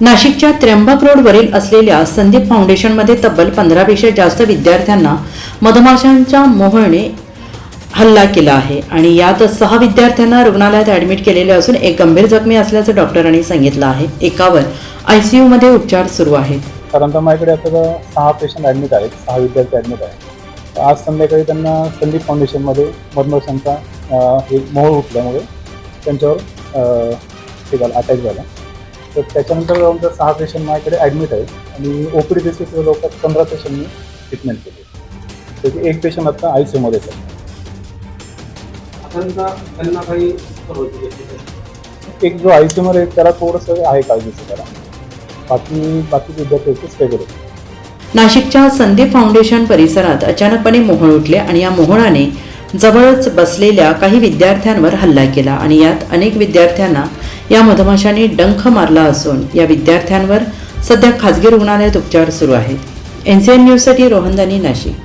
नाशिकच्या त्र्यंबक रोडवरील असलेल्या संदीप फाउंडेशनमध्ये तब्बल पंधरापेक्षा जास्त विद्यार्थ्यांना मधमाशांच्या मोहळने हल्ला केला आहे. आणि यात सहा विद्यार्थ्यांना रुग्णालयात ॲडमिट केलेले असून एक गंभीर जखमी असल्याचं डॉक्टरांनी सांगितलं आहे. एकावर आय सी यूमध्ये उपचार सुरू आहेत. कारण तर माझ्याकडे आता सहा पेशंट ॲडमिट आहेत. सहा विद्यार्थी ॲडमिट आहेत. तर आज संध्याकाळी त्यांना संदीप फाउंडेशनमध्ये मधमाशांचा एक मोहळ उठल्यामुळे त्यांच्यावर अटॅक झाला. तर त्याच्यानंतर आमच्या सहा पेशंट माझ्याकडे ॲडमिट आहेत आणि ओ पी डी बेसिस लोकात पंधरा पेशंटनी ट्रीटमेंट केली. त्याचे एक पेशंट आता आय सी यूमध्येच आहे. त्यांना त्यांना काही एक जो आय सी यूमध्ये आहे, त्याला थोडंसं आहे काळजीचं त्याला बाकी बाकी विद्यार्थी स्टेबल आहेत नाशिकच्या संदीप फाउंडेशन परिसरात अचानकपणे मोहोळ उठले आणि या मोहोळाने जवळच बसलेल्या काही विद्यार्थ्यांवर हल्ला केला आणि यात अनेक विद्यार्थ्यांना या मधमाशाने डंख मारला असून या विद्यार्थ्यांवर सध्या खाजगी रुग्णालयात उपचार सुरू आहेत. एन सी एन न्यूजसाठी रोहनदानी नाशिक.